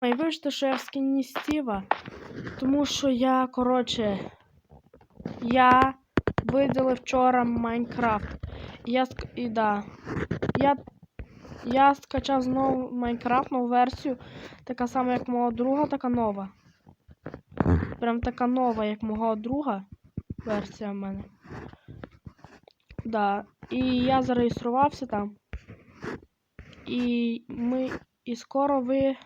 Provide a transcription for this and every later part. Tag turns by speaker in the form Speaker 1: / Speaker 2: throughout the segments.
Speaker 1: Вибачте, що я в скіні Стіва, тому що я, коротше, я видалив вчора Майнкрафт. Я ск... і да. Я, я скачав знову Майнкрафт, нову версію, така сама, як мого друга, така нова. Прям така нова, як мого друга. Версія в мене. Да. І я зареєструвався там. І ми. І скоро ви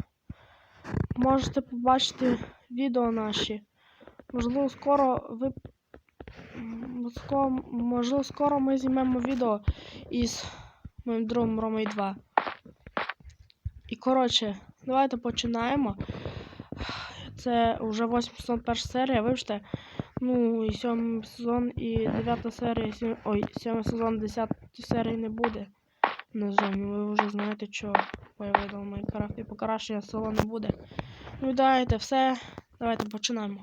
Speaker 1: можете побачити відео наші. Можливо, скоро ви. можливо, скоро ми знімемо відео із моїм другом Ромою 2. І коротше, давайте починаємо. Це вже 81 серія, вибачте. Ну, і 7 сезон, і 9 серія, сім... ой, 7 сезон, 10 серії не буде. На ну, ви вже знаєте, що я видав Майнкрафт і покращення села не буде. Ну, давайте все. Давайте починаємо.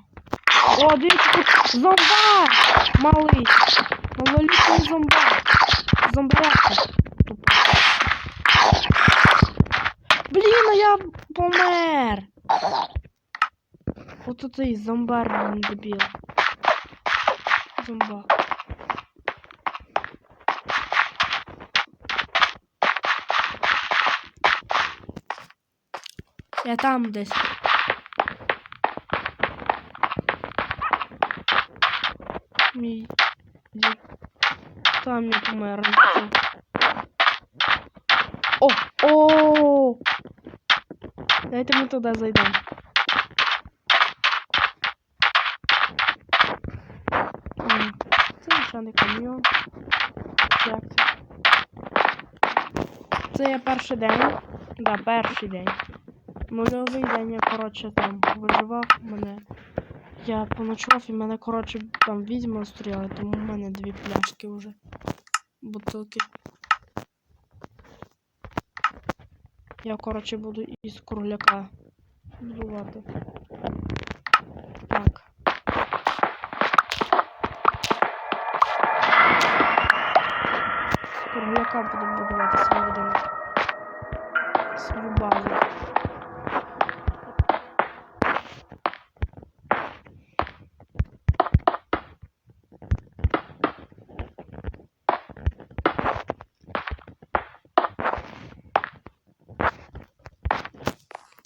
Speaker 1: О, дивіться, тут зомбар! Малий! Малолітній зомбар! Зомбарятка! Тупо. Блін, а я помер! От цей зомбар, він дебіл. Зомбак. Я там десь. Мій. дід. Там я помер. О! О! Дайте ми туди зайдемо. Це нічого кам'йон. Як це? Це є перший день. Да, перший день. Нульовий день я, коротше, там виживав мене. Я поночував і мене, коротше, там відьми стріляли, тому в мене дві пляшки вже. Бутилки. Я, коротше, буду із кругляка будувати. Так. З кругляка буду будувати свій будинок. Свою базу.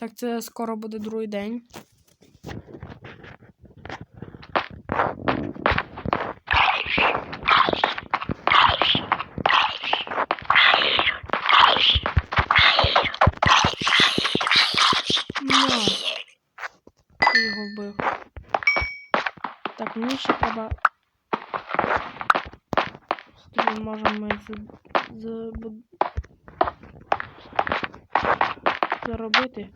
Speaker 1: Так, це скоро буде другий день. На. Його вбив. Так, мені ще треба. Тоді можемо ми з... заробити.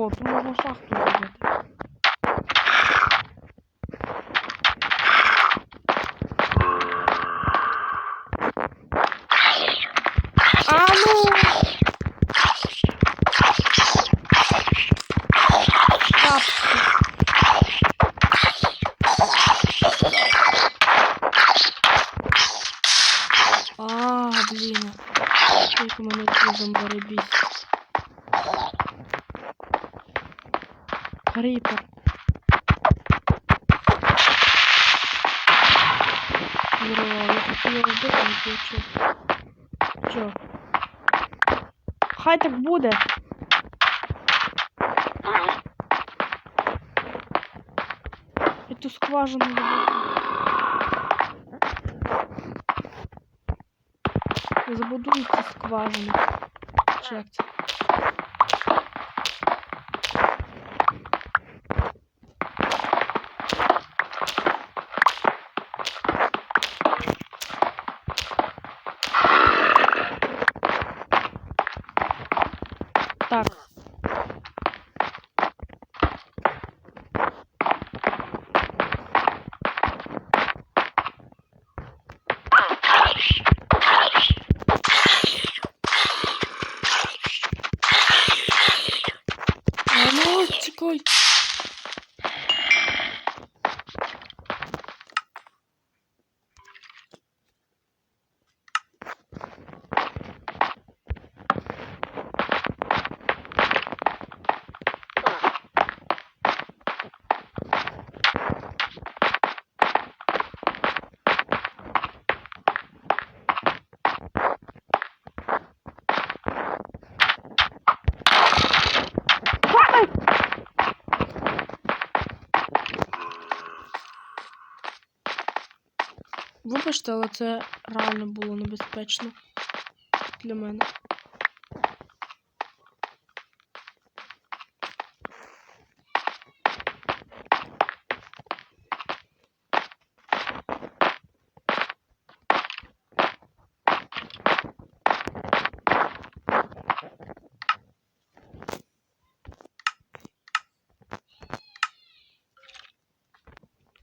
Speaker 1: О, тут можна шахту зробити. А ну! Капці. А, блін. Кріпер. Здорово, я хотів його вбити, не получив. Чо? Хай так буде. Эту скважину забуду. Забудую ці скважини. Чи? Так. А ну, чекай. Вибачте, але це реально було небезпечно для мене.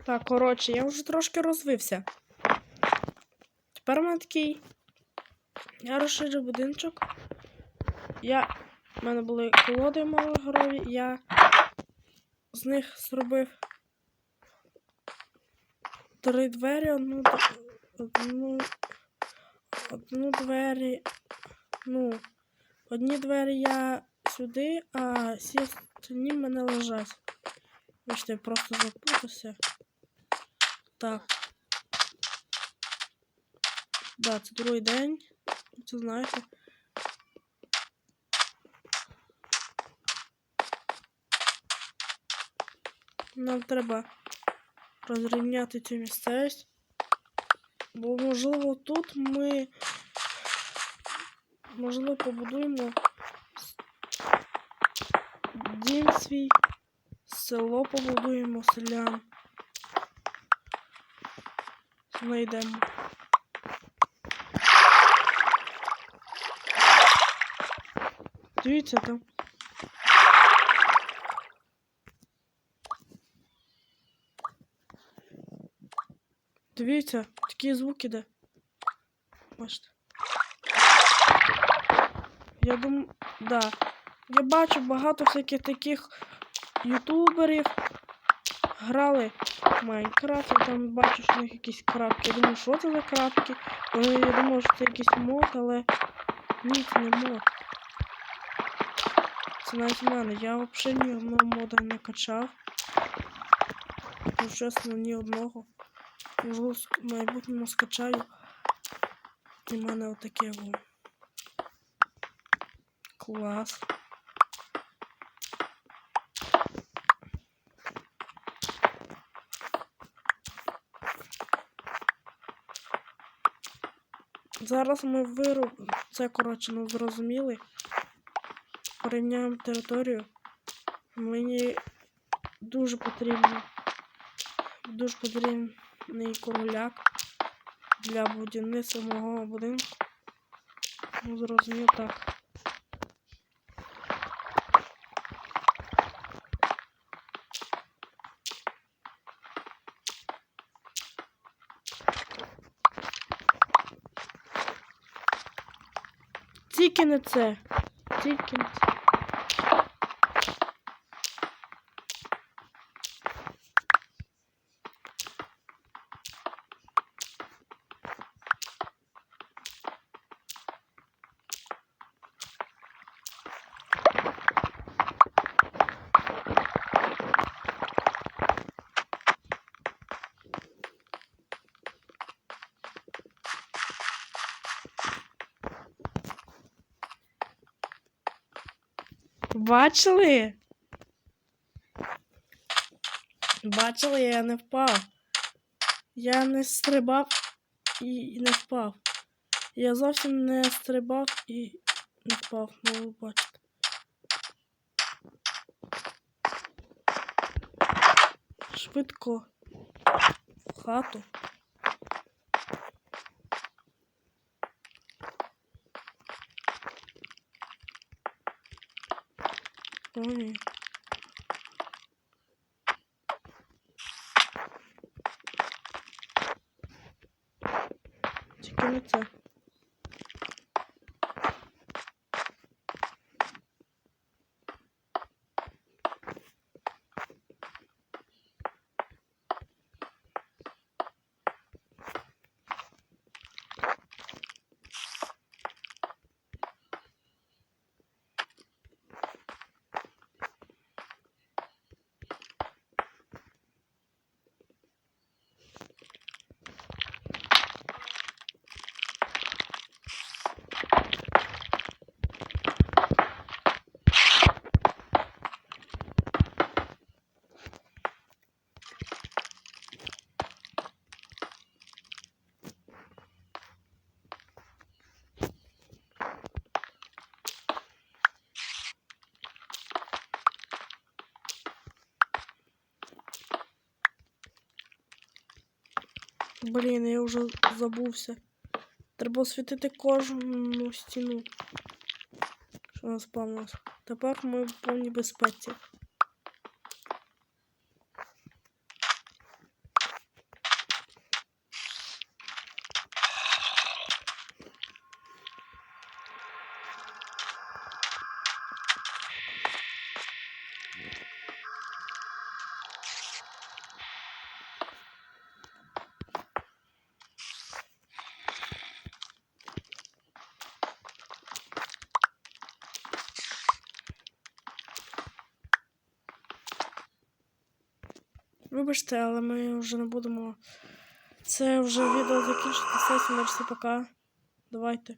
Speaker 1: Так, коротше, я вже трошки розвився. Тепер у мене такий. Я розширив будиночок. Я. У мене були колоди малогорові, я з них зробив три двері, одну, одну, одну двері. Ну, одні двері я сюди, а всі остальні в мене лежать. Бачите, я просто запутався. Так. Да, це другий день. Це знаєте. Нам треба розрівняти цю місцевість. Бо, можливо, тут ми можливо побудуємо дім свій, село побудуємо селян. Знайдемо. Дивіться там. Дивіться, такі звуки де. Бачите. Я думаю, да. Я бачу багато всяких таких ютуберів грали в Майнкрафт, я там бачу, що в них якісь крапки. Я думаю, що це за крапки? Вони, я думаю, що це якийсь мод, але ні, це не мод. Навіть в мене. Я взагалі ні одного мода не качав. Ну, чесно, ні одного. В майбутньому скачаю. І в мене отаке во. Клас. Зараз ми вирубимо. Це, коротше, ну зрозуміли. Порівняємо територію. Мені дуже потрібно. Дуже потрібний кругляк для будівництва мого будинку. Ну, зрозумів так. Тільки не це. Тільки не це. Бачили? Бачили, я не впав. Я не стрибав і не впав. Я зовсім не стрибав і не впав, ну ви бачите. Швидко в хату. Ой. Тільки не це. Блін, я вже забувся. Треба освітити кожну стіну. Що нас спавнилось. Тепер ми в повній безпеці. Вибачте, але ми вже не будемо. Це вже відео закінчити. Все, всім пока. Давайте.